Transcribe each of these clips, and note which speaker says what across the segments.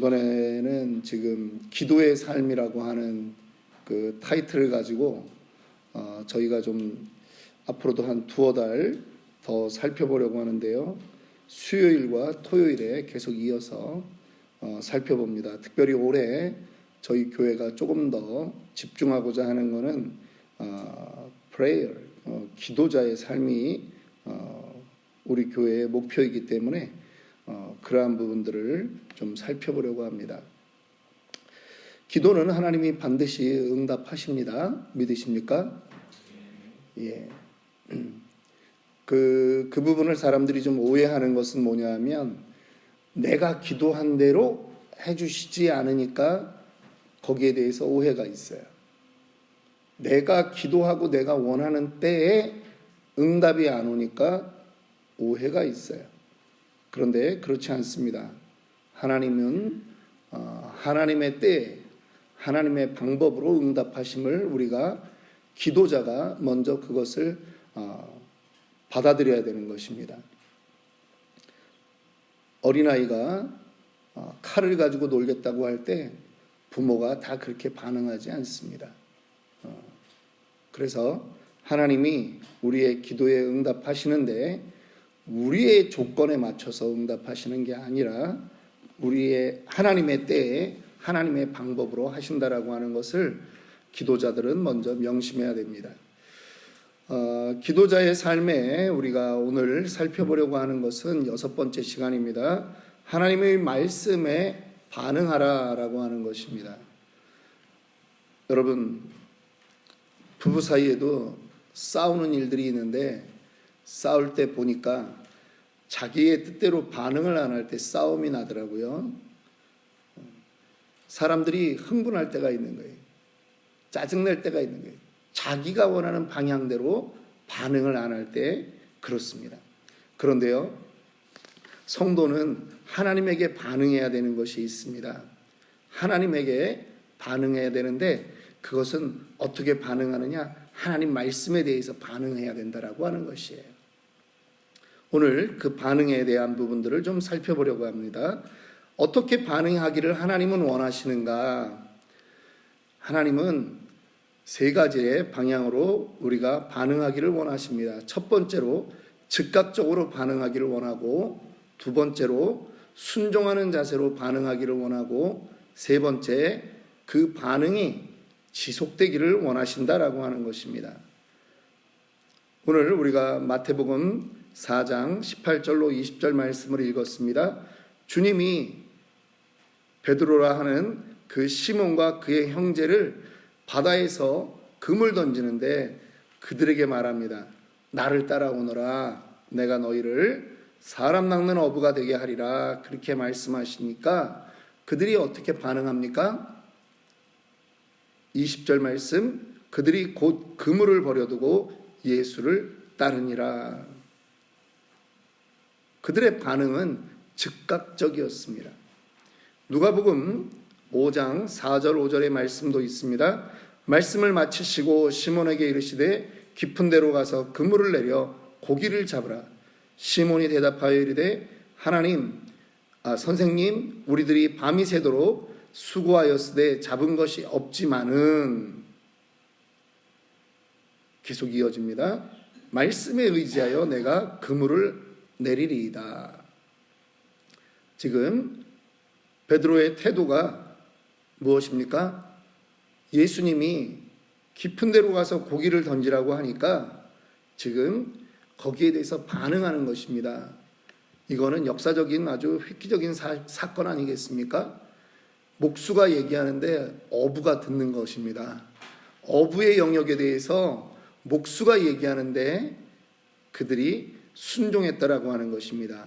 Speaker 1: 이번에는 지금 기도의 삶이라고 하는 그 타이틀을 가지고 어, 저희가 좀 앞으로도 한 두어 달 더 살펴보려고 하는데요. 수요일과 토요일에 계속 이어서 어, 살펴봅니다. 특별히 올해 저희 교회가 조금 더 집중하고자 하는 것은 어, prayer, 어, 기도자의 삶이 어, 우리 교회의 목표이기 때문에 어, 그러한 부분들을 좀 살펴보려고 합니다. 기도는 하나님이 반드시 응답하십니다. 믿으십니까? 예. 그, 그 부분을 사람들이 좀 오해하는 것은 뭐냐 하면 내가 기도한 대로 해주시지 않으니까 거기에 대해서 오해가 있어요. 내가 기도하고 내가 원하는 때에 응답이 안 오니까 오해가 있어요. 그런데 그렇지 않습니다. 하나님은 어, 하나님의 때, 하나님의 방법으로 응답하심을 우리가 기도자가 먼저 그것을 어, 받아들여야 되는 것입니다. 어린아이가 어, 칼을 가지고 놀겠다고 할 때 부모가 다 그렇게 반응하지 않습니다. 어, 그래서 하나님이 우리의 기도에 응답하시는데 우리의 조건에 맞춰서 응답하시는 게 아니라 우리의 하나님의 때에 하나님의 방법으로 하신다라고 하는 것을 기도자들은 먼저 명심해야 됩니다. 어, 기도자의 삶에 우리가 오늘 살펴보려고 하는 것은 여섯 번째 시간입니다. 하나님의 말씀에 반응하라라고 하는 것입니다. 여러분, 부부 사이에도 싸우는 일들이 있는데 싸울 때 보니까 자기의 뜻대로 반응을 안 할 때 싸움이 나더라고요. 사람들이 흥분할 때가 있는 거예요. 짜증낼 때가 있는 거예요. 자기가 원하는 방향대로 반응을 안 할 때 그렇습니다. 그런데요, 성도는 하나님에게 반응해야 되는 것이 있습니다. 하나님에게 반응해야 되는데 그것은 어떻게 반응하느냐? 하나님 말씀에 대해서 반응해야 된다라고 하는 것이에요. 오늘 그 반응에 대한 부분들을 좀 살펴보려고 합니다. 어떻게 반응하기를 하나님은 원하시는가? 하나님은 세 가지의 방향으로 우리가 반응하기를 원하십니다. 첫 번째로 즉각적으로 반응하기를 원하고 두 번째로 순종하는 자세로 반응하기를 원하고 세 번째 그 반응이 지속되기를 원하신다라고 하는 것입니다. 오늘 우리가 마태복음 4장 18절로 20절 말씀을 읽었습니다. 주님이 베드로라 하는 그 시몬과 그의 형제를 바다에서 금을 던지는데 그들에게 말합니다. 나를 따라오너라. 내가 너희를 사람 낚는 어부가 되게 하리라. 그렇게 말씀하시니까 그들이 어떻게 반응합니까? 20절 말씀. 그들이 곧 그물을 버려두고 예수를 따르니라. 그들의 반응은 즉각적이었습니다. 누가복음 5장 4절 5절의 말씀도 있습니다. 말씀을 마치시고 시몬에게 이르시되 깊은 데로 가서 그물을 내려 고기를 잡으라. 시몬이 대답하여 이르되 하나님 아, 선생님 우리들이 밤이 새도록 수고하였으되 잡은 것이 없지만은 계속 이어집니다. 말씀에 의지하여 내가 그물을 내리리이다. 지금 베드로의 태도가 무엇입니까? 예수님이 깊은 데로 가서 고기를 던지라고 하니까 지금 거기에 대해서 반응하는 것입니다. 이거는 역사적인 아주 획기적인 사, 사건 아니겠습니까? 목수가 얘기하는데 어부가 듣는 것입니다. 어부의 영역에 대해서 목수가 얘기하는데 그들이 순종했다라고 하는 것입니다.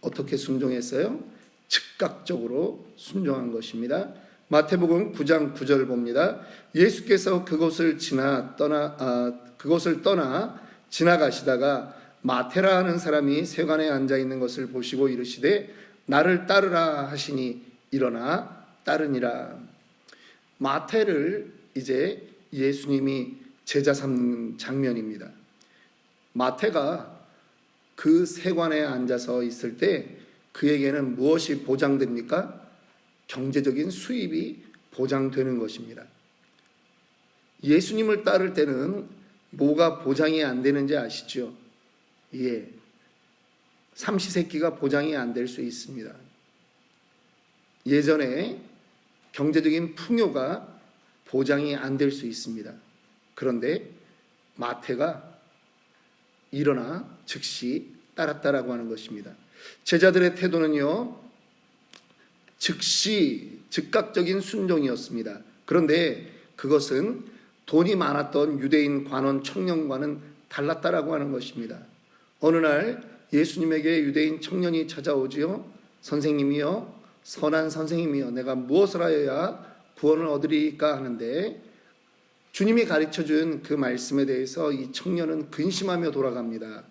Speaker 1: 어떻게 순종했어요? 즉각적으로 순종한 것입니다. 마태복음 9장 9절 봅니다. 예수께서 그곳을 지나 떠나 아, 그곳을 떠나 지나가시다가 마테라 하는 사람이 세관에 앉아 있는 것을 보시고 이르시되 나를 따르라 하시니 일어나 따르니라. 마태를 이제 예수님이 제자 삼는 장면입니다. 마태가 그 세관에 앉아서 있을 때 그에게는 무엇이 보장됩니까? 경제적인 수입이 보장되는 것입니다. 예수님을 따를 때는 뭐가 보장이 안 되는지 아시죠? 예. 삼시세끼가 보장이 안 될 수 있습니다. 예전에 경제적인 풍요가 보장이 안 될 수 있습니다. 그런데 마태가 일어나 즉시 따랐다라고 하는 것입니다. 제자들의 태도는요, 즉시 즉각적인 순종이었습니다. 그런데 그것은 돈이 많았던 유대인 관원 청년과는 달랐다라고 하는 것입니다. 어느 날 예수님에게 유대인 청년이 찾아오지요. 선생님이요, 선한 선생님이요, 내가 무엇을 하여야 구원을 얻으리까 하는데 주님이 가르쳐 준 그 말씀에 대해서 이 청년은 근심하며 돌아갑니다.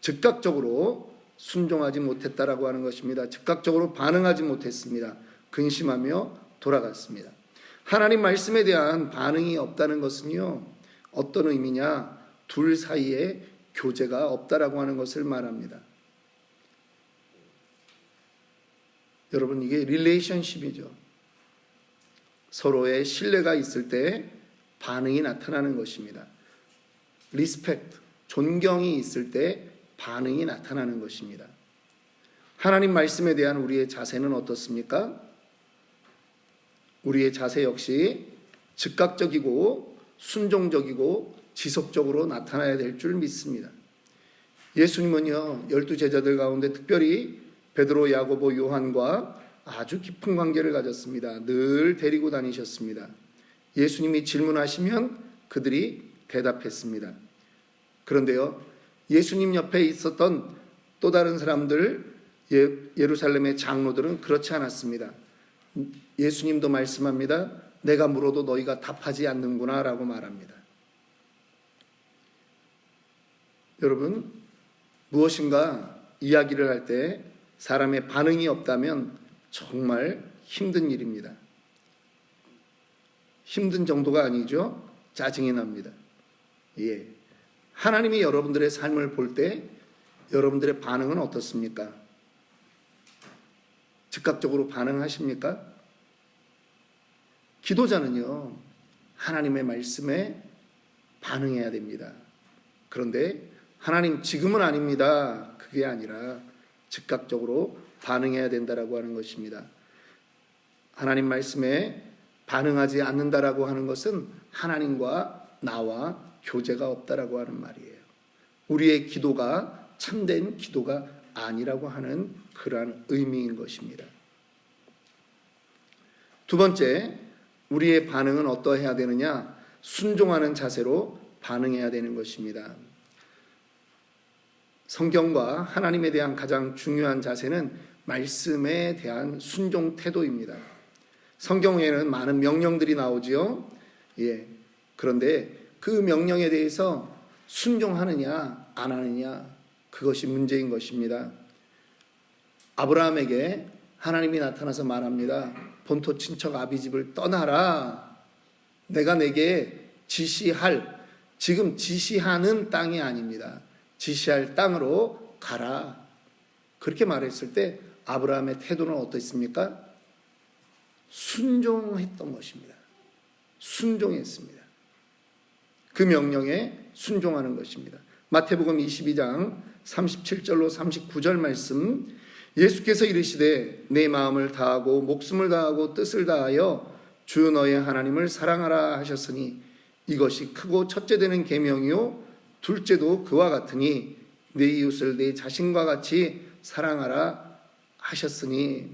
Speaker 1: 즉각적으로 순종하지 못했다라고 하는 것입니다. 즉각적으로 반응하지 못했습니다. 근심하며 돌아갔습니다. 하나님 말씀에 대한 반응이 없다는 것은요, 어떤 의미냐? 둘 사이에 교제가 없다라고 하는 것을 말합니다. 여러분, 이게 릴레이션십이죠. 서로의 신뢰가 있을 때 반응이 나타나는 것입니다. 리스펙트, 존경이 있을 때 반응이 나타나는 것입니다. 하나님 말씀에 대한 우리의 자세는 어떻습니까? 우리의 자세 역시 즉각적이고 순종적이고 지속적으로 나타나야 될 줄 믿습니다. 예수님은요, 열두 제자들 가운데 특별히 베드로, 야고보, 요한과 아주 깊은 관계를 가졌습니다. 늘 데리고 다니셨습니다. 예수님이 질문하시면 그들이 대답했습니다. 그런데요, 예수님 옆에 있었던 또 다른 사람들, 예, 예루살렘의 장로들은 그렇지 않았습니다. 예수님도 말씀합니다. 내가 물어도 너희가 답하지 않는구나 라고 말합니다. 여러분, 무엇인가 이야기를 할 때 사람의 반응이 없다면 정말 힘든 일입니다. 힘든 정도가 아니죠. 짜증이 납니다. 예. 하나님이 여러분들의 삶을 볼 때 여러분들의 반응은 어떻습니까? 즉각적으로 반응하십니까? 기도자는요, 하나님의 말씀에 반응해야 됩니다. 그런데 하나님 지금은 아닙니다. 그게 아니라 즉각적으로 반응해야 된다라고 하는 것입니다. 하나님 말씀에 반응하지 않는다라고 하는 것은 하나님과 나와 교제가 없다라고 하는 말이에요. 우리의 기도가 참된 기도가 아니라고 하는 그러한 의미인 것입니다. 두 번째, 우리의 반응은 어떠해야 되느냐? 순종하는 자세로 반응해야 되는 것입니다. 성경과 하나님에 대한 가장 중요한 자세는 말씀에 대한 순종 태도입니다. 성경에는 많은 명령들이 나오지요. 예. 그런데 그 명령에 대해서 순종하느냐, 안 하느냐, 그것이 문제인 것입니다. 아브라함에게 하나님이 나타나서 말합니다. 본토 친척 아비집을 떠나라. 내가 내게 지시할, 지금 지시하는 땅이 아닙니다. 지시할 땅으로 가라. 그렇게 말했을 때 아브라함의 태도는 어떻습니까? 순종했던 것입니다. 순종했습니다. 그 명령에 순종하는 것입니다. 마태복음 22장 37절로 39절 말씀 예수께서 이르시되 내 마음을 다하고 목숨을 다하고 뜻을 다하여 주 너의 하나님을 사랑하라 하셨으니 이것이 크고 첫째 되는 계명이요 둘째도 그와 같으니 내 이웃을 내 자신과 같이 사랑하라 하셨으니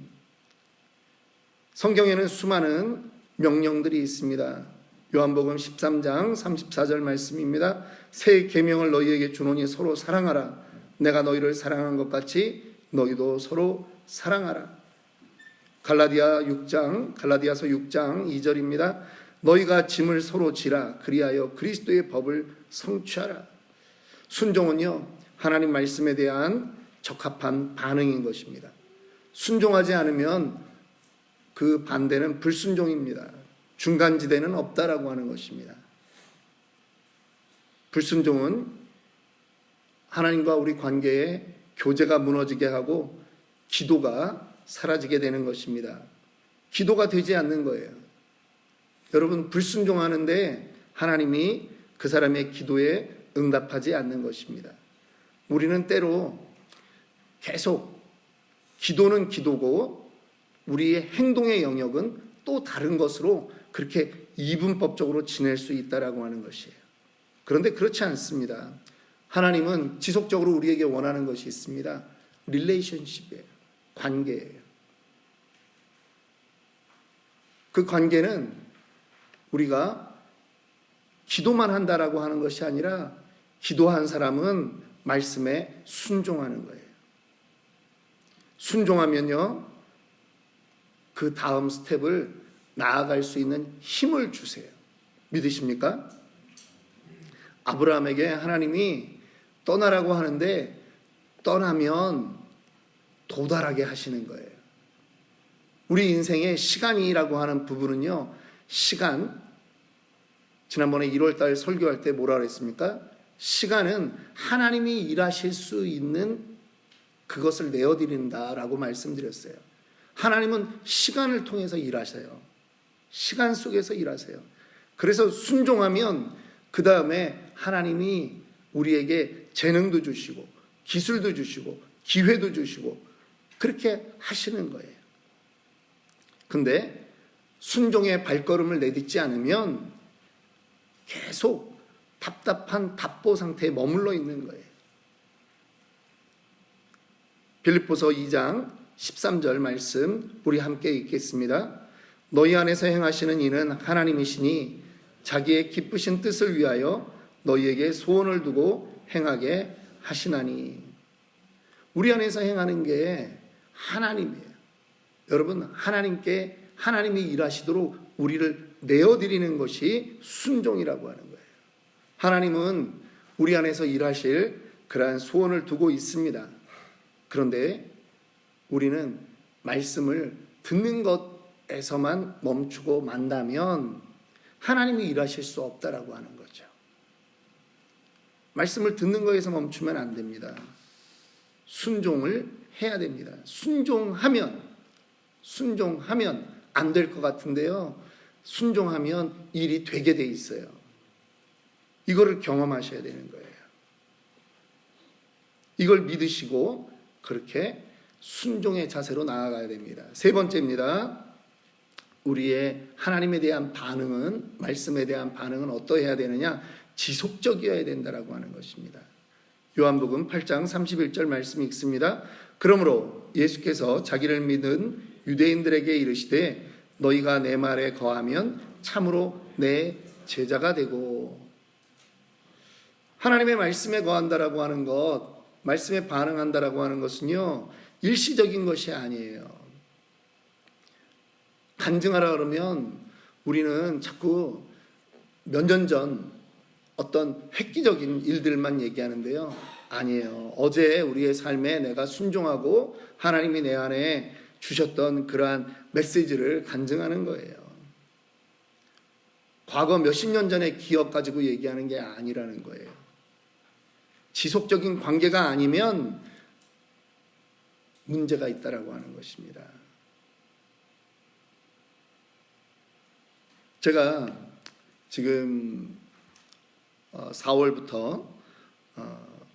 Speaker 1: 성경에는 수많은 명령들이 있습니다. 요한복음 13장 34절 말씀입니다. 새 계명을 너희에게 주노니 서로 사랑하라. 내가 너희를 사랑한 것 같이 너희도 서로 사랑하라. 갈라디아 6장 갈라디아서 6장 2절입니다. 너희가 짐을 서로 지라 그리하여 그리스도의 법을 성취하라. 순종은요 하나님 말씀에 대한 적합한 반응인 것입니다. 순종하지 않으면 그 반대는 불순종입니다. 중간지대는 없다라고 하는 것입니다. 불순종은 하나님과 우리 관계에 교제가 무너지게 하고 기도가 사라지게 되는 것입니다. 기도가 되지 않는 거예요. 여러분 불순종하는데 하나님이 그 사람의 기도에 응답하지 않는 것입니다. 우리는 때로 계속 기도는 기도고 우리의 행동의 영역은 또 다른 것으로 그렇게 이분법적으로 지낼 수 있다라고 하는 것이에요. 그런데 그렇지 않습니다. 하나님은 지속적으로 우리에게 원하는 것이 있습니다. 릴레이션십이에요. 관계예요. 그 관계는 우리가 기도만 한다라고 하는 것이 아니라 기도한 사람은 말씀에 순종하는 거예요. 순종하면요, 그 다음 스텝을 나아갈 수 있는 힘을 주세요. 믿으십니까? 아브라함에게 하나님이 떠나라고 하는데 떠나면 도달하게 하시는 거예요. 우리 인생의 시간이라고 하는 부분은요, 시간, 지난번에 1월달 설교할 때 뭐라 그랬습니까? 시간은 하나님이 일하실 수 있는 그것을 내어드린다라고 말씀드렸어요. 하나님은 시간을 통해서 일하세요. 시간 속에서 일하세요. 그래서 순종하면 그 다음에 하나님이 우리에게 재능도 주시고 기술도 주시고 기회도 주시고 그렇게 하시는 거예요. 근데 순종의 발걸음을 내딛지 않으면 계속 답답한 답보 상태에 머물러 있는 거예요. 빌립보서 2장 13절 말씀 우리 함께 읽겠습니다. 너희 안에서 행하시는 이는 하나님이시니 자기의 기쁘신 뜻을 위하여 너희에게 소원을 두고 행하게 하시나니 우리 안에서 행하는 게 하나님이에요. 여러분 하나님께 하나님이 일하시도록 우리를 내어 드리는 것이 순종이라고 하는 거예요. 하나님은 우리 안에서 일하실 그러한 소원을 두고 있습니다. 그런데 우리는 말씀을 듣는 것에서만 멈추고 만다면 하나님이 일하실 수 없다라고 하는 거죠. 말씀을 듣는 것에서 멈추면 안 됩니다. 순종을 해야 됩니다. 순종하면 순종하면 안 될 것 같은데요. 순종하면 일이 되게 돼 있어요. 이거를 경험하셔야 되는 거예요. 이걸 믿으시고 그렇게 순종의 자세로 나아가야 됩니다. 세 번째입니다. 우리의 하나님에 대한 반응은 말씀에 대한 반응은 어떠해야 되느냐? 지속적이어야 된다라고 하는 것입니다. 요한복음 8장 31절 말씀 읽습니다. 그러므로 예수께서 자기를 믿은 유대인들에게 이르시되 너희가 내 말에 거하면 참으로 내 제자가 되고 하나님의 말씀에 거한다라고 하는 것, 말씀에 반응한다라고 하는 것은요 일시적인 것이 아니에요. 간증하라 그러면 우리는 자꾸 몇 년 전 어떤 획기적인 일들만 얘기하는데요. 아니에요. 어제 우리의 삶에 내가 순종하고 하나님이 내 안에 주셨던 그러한 메시지를 간증하는 거예요. 과거 몇십 년 전의 기억 가지고 얘기하는 게 아니라는 거예요. 지속적인 관계가 아니면 문제가 있다라고 하는 것입니다. 제가 지금 4월부터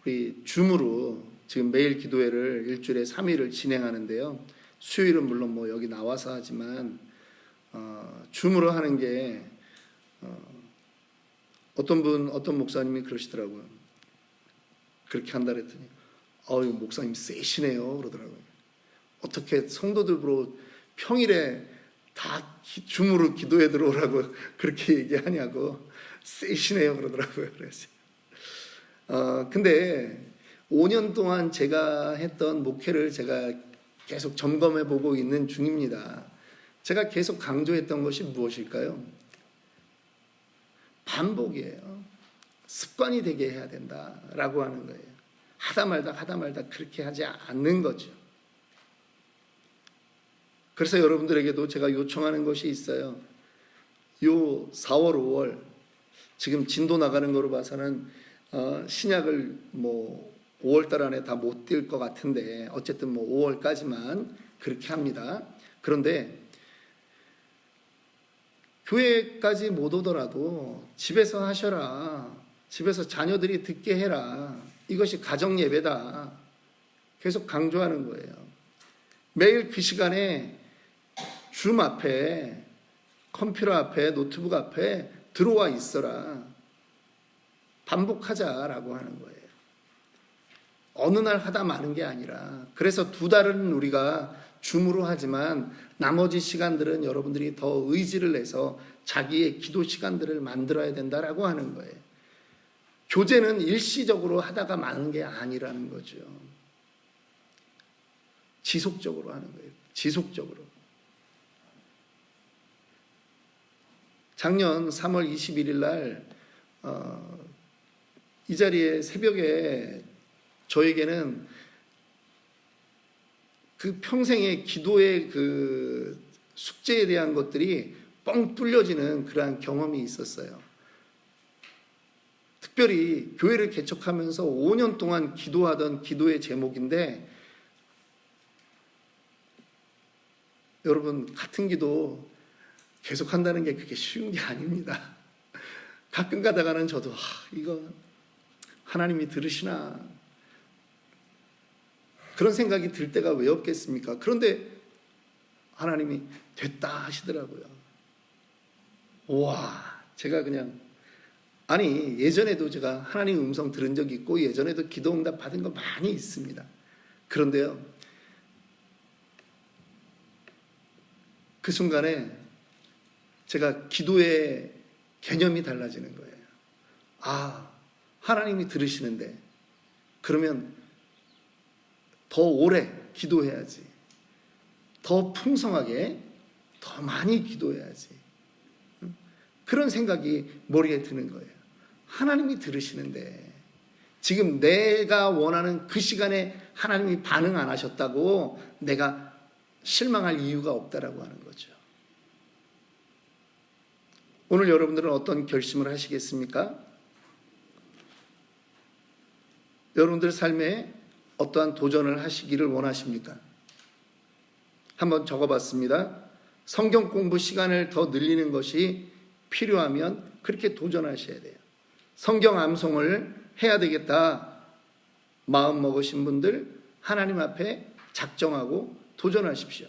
Speaker 1: 우리 줌으로 지금 매일 기도회를 일주일에 3일을 진행하는데요. 수요일은 물론 뭐 여기 나와서 하지만 어, 줌으로 하는 게 어, 어떤 분 어떤 목사님이 그러시더라고요. 그렇게 한다 그랬더니 어유 목사님 세시네요 그러더라고요. 어떻게 성도들로 평일에 다 줌으로 기도해 들어오라고 그렇게 얘기하냐고 세시네요 그러더라고요. 그래서 어 근데 5년 동안 제가 했던 목회를 제가 계속 점검해 보고 있는 중입니다. 제가 계속 강조했던 것이 무엇일까요? 반복이에요. 습관이 되게 해야 된다라고 하는 거예요. 하다 말다 하다 말다 그렇게 하지 않는 거죠. 그래서 여러분들에게도 제가 요청하는 것이 있어요. 요 4월, 5월 지금 진도 나가는 거로 봐서는 어, 신약을 뭐 5월 달 안에 다 못 뛸 것 같은데 어쨌든 뭐 5월까지만 그렇게 합니다. 그런데 교회까지 못 오더라도 집에서 하셔라. 집에서 자녀들이 듣게 해라. 이것이 가정 예배다. 계속 강조하는 거예요. 매일 그 시간에 줌 앞에 컴퓨터 앞에 노트북 앞에 들어와 있어라. 반복하자라고 하는 거예요. 어느 날 하다 마는 게 아니라 그래서 두 달은 우리가 줌으로 하지만 나머지 시간들은 여러분들이 더 의지를 내서 자기의 기도 시간들을 만들어야 된다라고 하는 거예요. 교제는 일시적으로 하다가 마는 게 아니라는 거죠. 지속적으로 하는 거예요. 지속적으로. 작년 3월 21일 날, 어, 이 자리에 새벽에 저에게는 그 평생의 기도의 그 숙제에 대한 것들이 뻥 뚫려지는 그러한 경험이 있었어요. 특별히 교회를 개척하면서 5년 동안 기도하던 기도의 제목인데 여러분 같은 기도 계속 한다는 게 그렇게 쉬운 게 아닙니다. 가끔 가다가는 저도 아, 이거 하나님이 들으시나 그런 생각이 들 때가 왜 없겠습니까? 그런데 하나님이 됐다 하시더라고요. 와, 제가 그냥 아니 예전에도 제가 하나님 음성 들은 적 있고 예전에도 기도 응답 받은 거 많이 있습니다. 그런데요. 그 순간에 제가 기도의 개념이 달라지는 거예요. 아, 하나님이 들으시는데 그러면 더 오래 기도해야지. 더 풍성하게, 더 많이 기도해야지. 그런 생각이 머리에 드는 거예요. 하나님이 들으시는데, 지금 내가 원하는 그 시간에 하나님이 반응 안 하셨다고 내가 실망할 이유가 없다라고 하는 거죠. 오늘 여러분들은 어떤 결심을 하시겠습니까? 여러분들 삶에 어떠한 도전을 하시기를 원하십니까? 한번 적어봤습니다. 성경 공부 시간을 더 늘리는 것이 필요하면 그렇게 도전하셔야 돼요. 성경 암송을 해야 되겠다. 마음 먹으신 분들 하나님 앞에 작정하고 도전하십시오.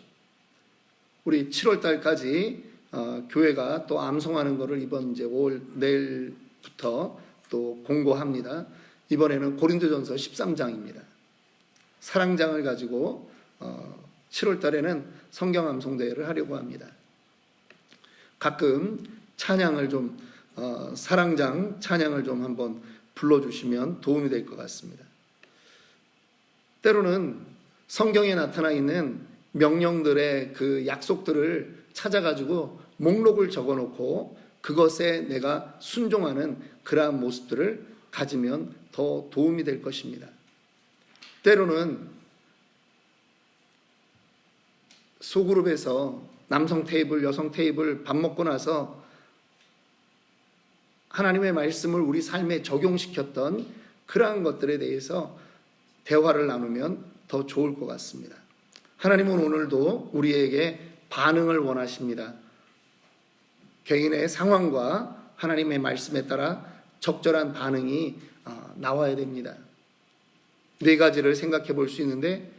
Speaker 1: 우리 7월 달까지 어, 교회가 또 암송하는 것을 이번 이제 5월 내일부터 또 공고합니다. 이번에는 고린도전서 13장입니다. 사랑장을 가지고 어, 7월 달에는 성경 암송 대회를 하려고 합니다. 가끔 찬양을 좀 어, 사랑장 찬양을 좀 한번 불러주시면 도움이 될 것 같습니다. 때로는 성경에 나타나 있는 명령들의 그 약속들을 찾아가지고 목록을 적어놓고 그것에 내가 순종하는 그러한 모습들을 가지면 더 도움이 될 것입니다. 때로는 소그룹에서 남성 테이블, 여성 테이블 밥 먹고 나서 하나님의 말씀을 우리 삶에 적용시켰던 그러한 것들에 대해서 대화를 나누면 더 좋을 것 같습니다. 하나님은 오늘도 우리에게 반응을 원하십니다. 개인의 상황과 하나님의 말씀에 따라 적절한 반응이 어, 나와야 됩니다. 네 가지를 생각해 볼 수 있는데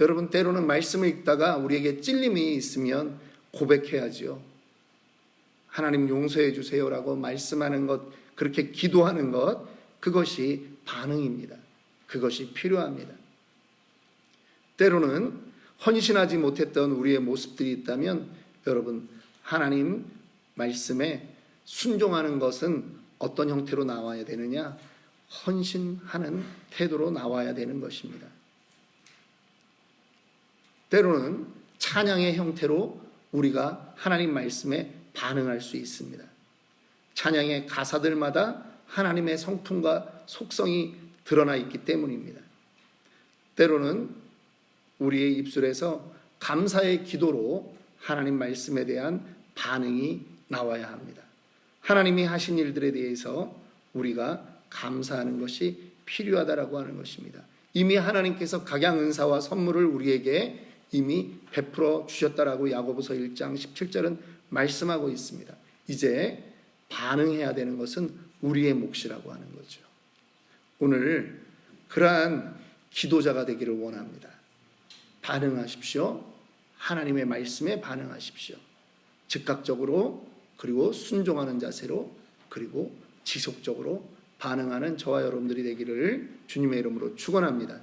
Speaker 1: 여러분 때로는 말씀을 읽다가 우리에게 찔림이 있으면 고백해야지요. 하나님 용서해 주세요라고 말씀하는 것, 그렇게 기도하는 것, 그것이 반응입니다. 그것이 필요합니다. 때로는 헌신하지 못했던 우리의 모습들이 있다면 여러분 하나님 말씀에 순종하는 것은 어떤 형태로 나와야 되느냐? 헌신하는 태도로 나와야 되는 것입니다. 때로는 찬양의 형태로 우리가 하나님 말씀에 반응할 수 있습니다. 찬양의 가사들마다 하나님의 성품과 속성이 드러나 있기 때문입니다. 때로는 우리의 입술에서 감사의 기도로 하나님 말씀에 대한 반응이 나와야 합니다. 하나님이 하신 일들에 대해서 우리가 감사하는 것이 필요하다라고 하는 것입니다. 이미 하나님께서 각양 은사와 선물을 우리에게 이미 베풀어 주셨다라고 야고보서 1장 17절은 말씀하고 있습니다. 이제 반응해야 되는 것은 우리의 몫이라고 하는 거죠. 오늘 그러한 기도자가 되기를 원합니다. 반응하십시오. 하나님의 말씀에 반응하십시오. 즉각적으로 그리고 순종하는 자세로 그리고 지속적으로 반응하는 저와 여러분들이 되기를 주님의 이름으로 축원합니다.